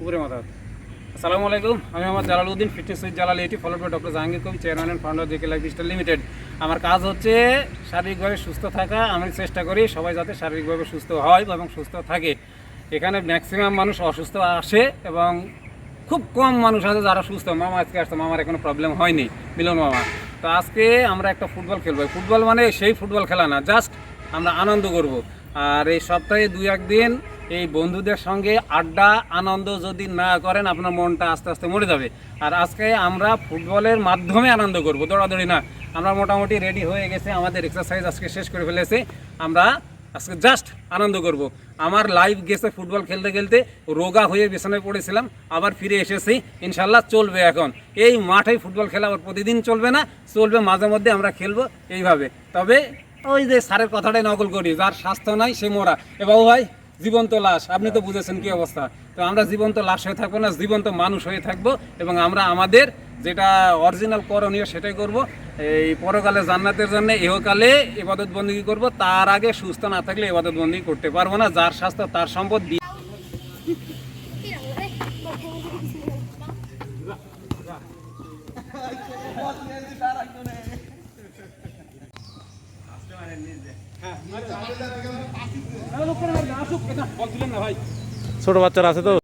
উপরে মাথা আসসালামু আলাইকুম, আমি আমার জালালউদ্দিন ফিটনেস উইথ জালাল এটি ফলোড বাই ডক্টর জাহাঙ্গীর কবি chairman and founder JK Lifestyle Limited আমার কাজ হচ্ছে শারীরিকভাবে সুস্থ থাকা, আমি চেষ্টা করি সবাই যাতে শারীরিকভাবে সুস্থ হয় এবং সুস্থ থাকে। এখানে ম্যাক্সিমাম মানুষ অসুস্থ আসে এবং খুব কম মানুষ আছে যারা সুস্থ। মামা আজকে আসতো মামার কোনো প্রবলেম হয়নি, মিলন মামা। তো আজকে আমরা একটা ফুটবল খেলব। ফুটবল মানে সেই ফুটবল খেলা না জাস্ট আমরা আনন্দ করব। আর এই সপ্তাহে দুই একদিন এই বন্ধুদের সঙ্গে আড্ডা, আনন্দ যদি না করেন, আপনার মনটা আস্তে আস্তে মরে যাবে। আর আজকে আমরা ফুটবলের মাধ্যমে আনন্দ করব, দৌড়াদৌড়ি না। আমরা মোটামুটি রেডি হয়ে গেছে, আমাদের এক্সারসাইজ আজকে শেষ করে ফেলেছে। আমরা আজকে জাস্ট আনন্দ করব। আমার লাইভ গেছে ফুটবল খেলতে খেলতে, রোগা হয়ে বিছানায় পড়েছিলাম, আবার ফিরে এসেছি। ইনশাল্লাহ চলবে এখন। এই মাঠে ফুটবল খেলা আবার প্রতিদিন চলবে না, চলবে মাঝে মধ্যে আমরা খেলব এইভাবে। তবে ওই যে স্যারের কথাটাই নকল করি, যার স্বাস্থ্য নাই, সে মোরা। এ ভাই জীবন্ত লাশ। আপনি তো বুঝেছেন কি অবস্থা। তো আমরা জীবন্ত লাশ হয়ে থাকব না, জীবন্ত মানুষ হয়ে থাকব এবং আমরা আমাদের যেটা অরিজিনাল করণীয় সেটাই করব। এই পরকালে জান্নাতের জন্য এহকালে এবাদত বন্দী করব। তার আগে সুস্থ না থাকলে এবাদত বন্দী করতে পারব না। যার স্বাস্থ্য, তার সম্পদ দিয়ে छोट बाच्चारा तो